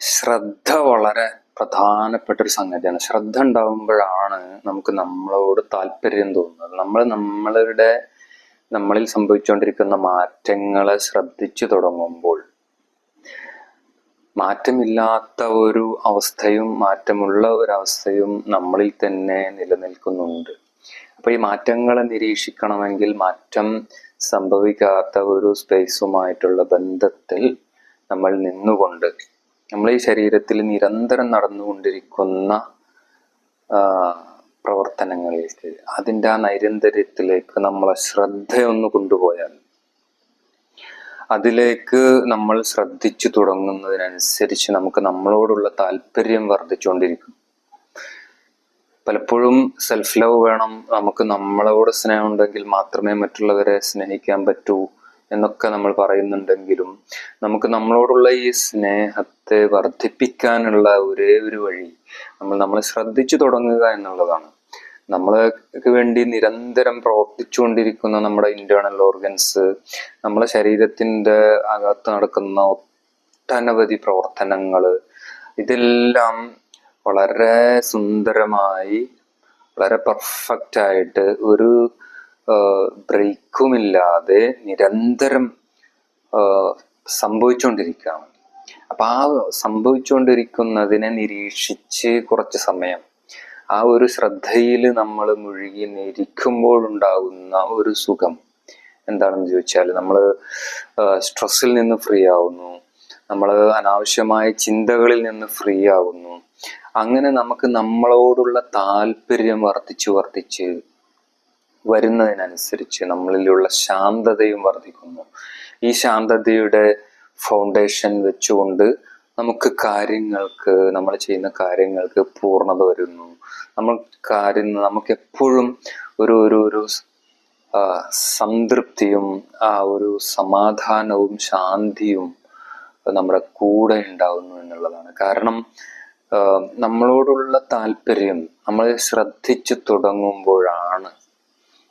ശ്രദ്ധ വളരെ പ്രധാനപ്പെട്ട ഒരു സംഗതിയാണ്. ശ്രദ്ധ ഉണ്ടാകുമ്പോഴാണ് നമുക്ക് നമ്മളോട് താല്പര്യം തോന്നുന്നത്. നമ്മൾ നമ്മളുടെ നമ്മളിൽ സംഭവിച്ചുകൊണ്ടിരിക്കുന്ന മാറ്റങ്ങളെ ശ്രദ്ധിച്ചു തുടങ്ങുമ്പോൾ മാറ്റമില്ലാത്ത ഒരു അവസ്ഥയും മാറ്റമുള്ള ഒരു അവസ്ഥയും നമ്മളിൽ തന്നെ നിലനിൽക്കുന്നുണ്ട്. അപ്പൊ ഈ മാറ്റങ്ങളെ നിരീക്ഷിക്കണമെങ്കിൽ മാറ്റം സംഭവിക്കാത്ത ഒരു സ്പേസുമായിട്ടുള്ള ബന്ധത്തിൽ നമ്മൾ നിന്നുകൊണ്ട് നമ്മൾ ഈ ശരീരത്തിൽ നിരന്തരം നടന്നുകൊണ്ടിരിക്കുന്ന പ്രവർത്തനങ്ങളിലേക്ക് അതിന്റെ ആ നൈരന്തര്യത്തിലേക്ക് നമ്മളെ ശ്രദ്ധയൊന്ന് കൊണ്ടുപോയാൽ അതിലേക്ക് നമ്മൾ ശ്രദ്ധിച്ചു തുടങ്ങുന്നതിനനുസരിച്ച് നമുക്ക് നമ്മളോടുള്ള താല്പര്യം വർദ്ധിച്ചുകൊണ്ടിരിക്കും. പലപ്പോഴും സെൽഫ് ലവ് വേണം നമുക്ക് നമ്മളോട് സ്നേഹമുണ്ടെങ്കിൽ മാത്രമേ മറ്റുള്ളവരെ സ്നേഹിക്കാൻ പറ്റൂ. എന്നൊക്കെ നമ്മൾ പറയുന്നുണ്ടെങ്കിലും നമുക്ക് നമ്മളോടുള്ള ഈ സ്നേഹത്തെ വർദ്ധിപ്പിക്കാനുള്ള ഒരേ ഒരു വഴി നമ്മൾ നമ്മളെ ശ്രദ്ധിച്ചു തുടങ്ങുക എന്നുള്ളതാണ്. നമ്മൾക്ക് വേണ്ടി നിരന്തരം പ്രവർത്തിച്ചുകൊണ്ടിരിക്കുന്ന നമ്മുടെ ഇന്റേണൽ ഓർഗൻസ് നമ്മളെ ശരീരത്തിന്റെ അകത്ത് നടക്കുന്ന ഒട്ടനവധി പ്രവർത്തനങ്ങൾ ഇതെല്ലാം വളരെ സുന്ദരമായി വളരെ പെർഫെക്റ്റ് ആയിട്ട് ഒരു ബ്രേക്കുമില്ലാതെ നിരന്തരം സംഭവിച്ചുകൊണ്ടിരിക്കുകയാണ് അപ്പം ആ സംഭവിച്ചുകൊണ്ടിരിക്കുന്നതിനെ നിരീക്ഷിച്ച് കുറച്ച് സമയം ആ ഒരു ശ്രദ്ധയിൽ നമ്മൾ മുഴുകി നിരിക്കുമ്പോഴുണ്ടാകുന്ന ഒരു സുഖം എന്താണെന്ന് ചോദിച്ചാൽ നമ്മൾ സ്ട്രെസ്സിൽ നിന്ന് ഫ്രീ ആവുന്നു നമ്മൾ അനാവശ്യമായ ചിന്തകളിൽ നിന്ന് ഫ്രീ ആവുന്നു. അങ്ങനെ നമുക്ക് നമ്മളോടുള്ള താല്പര്യം വർദ്ധിച്ച് വർദ്ധിച്ച് വരുന്നതിനനുസരിച്ച് നമ്മളിലുള്ള ശാന്തതയും വർദ്ധിക്കുന്നു. ഈ ശാന്തതയുടെ ഫൗണ്ടേഷൻ വെച്ചുകൊണ്ട് നമുക്ക് കാര്യങ്ങൾക്ക് നമ്മൾ ചെയ്യുന്ന കാര്യങ്ങൾക്ക് പൂർണത വരുന്നു. നമ്മൾ കാര്യം നമുക്ക് എപ്പോഴും ഒരു ഒരു ഒരു സംതൃപ്തിയും ആ ഒരു സമാധാനവും ശാന്തിയും നമ്മുടെ കൂടെ ഉണ്ടാവുന്നു എന്നുള്ളതാണ്. കാരണം നമ്മളോടുള്ള താല്പര്യം നമ്മൾ ശ്രദ്ധിച്ചു തുടങ്ങുമ്പോഴാണ്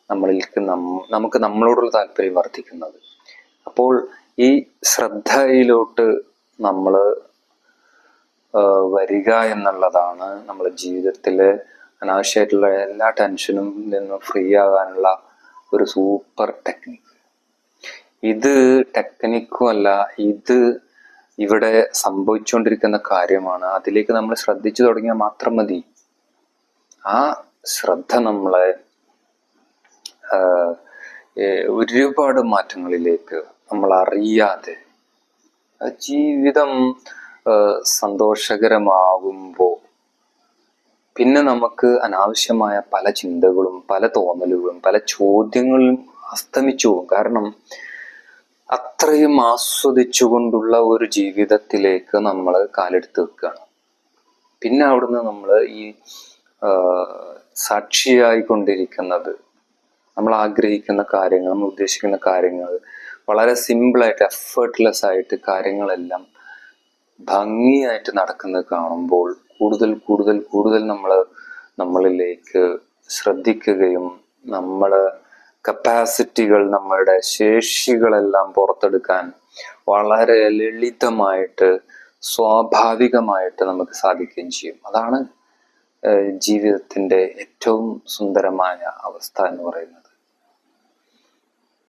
നമ്മളിലേക്ക് നമുക്ക് നമ്മളോടുള്ള താല്പര്യം വർദ്ധിക്കുന്നത്. അപ്പോൾ ഈ ശ്രദ്ധയിലോട്ട് നമ്മൾ വരിക എന്നുള്ളതാണ് നമ്മുടെ ജീവിതത്തിലെ അനാവശ്യമായിട്ടുള്ള എല്ലാ ടെൻഷനും നിന്നും ഫ്രീ ആകാനുള്ള ഒരു സൂപ്പർ ടെക്നിക്ക്. ഇത് ടെക്നിക്കും അല്ല ഇത് ഇവിടെ സംഭവിച്ചുകൊണ്ടിരിക്കുന്ന കാര്യമാണ്. അതിലേക്ക് നമ്മൾ ശ്രദ്ധിച്ചു തുടങ്ങിയാൽ മാത്രം മതി. ആ ശ്രദ്ധ നമ്മളെ ഒരുപാട് മാറ്റങ്ങളിലേക്ക് നമ്മൾ അറിയാതെ ജീവിതം സന്തോഷകരമാകുമ്പോൾ പിന്നെ നമുക്ക് അനാവശ്യമായ പല ചിന്തകളും പല തോന്നലുകളും പല ചോദ്യങ്ങളും അസ്തമിച്ചു പോകും. കാരണം അത്രയും ആസ്വദിച്ചുകൊണ്ടുള്ള ഒരു ജീവിതത്തിലേക്ക് നമ്മൾ കാലെടുത്ത് വെക്കുകയാണ്. പിന്നെ അവിടുന്ന് നമ്മൾ ഈ സാക്ഷിയായിക്കൊണ്ടിരിക്കുന്നത് നമ്മൾ ആഗ്രഹിക്കുന്ന കാര്യങ്ങൾ നമ്മൾ ഉദ്ദേശിക്കുന്ന കാര്യങ്ങൾ വളരെ സിമ്പിളായിട്ട് എഫേർട്ട്ലെസ് ആയിട്ട് കാര്യങ്ങളെല്ലാം ഭംഗിയായിട്ട് നടക്കുന്നത് കാണുമ്പോൾ കൂടുതൽ കൂടുതൽ കൂടുതൽ നമ്മൾ നമ്മളിലേക്ക് ശ്രദ്ധിക്കുകയും നമ്മൾ കപ്പാസിറ്റികൾ നമ്മളുടെ ശേഷികളെല്ലാം പുറത്തെടുക്കാൻ വളരെ ലളിതമായിട്ട് സ്വാഭാവികമായിട്ട് നമുക്ക് സാധിക്കുകയും ചെയ്യും. അതാണ് ജീവിതത്തിന്റെ ഏറ്റവും സുന്ദരമായ അവസ്ഥ എന്ന് പറയുന്നത്.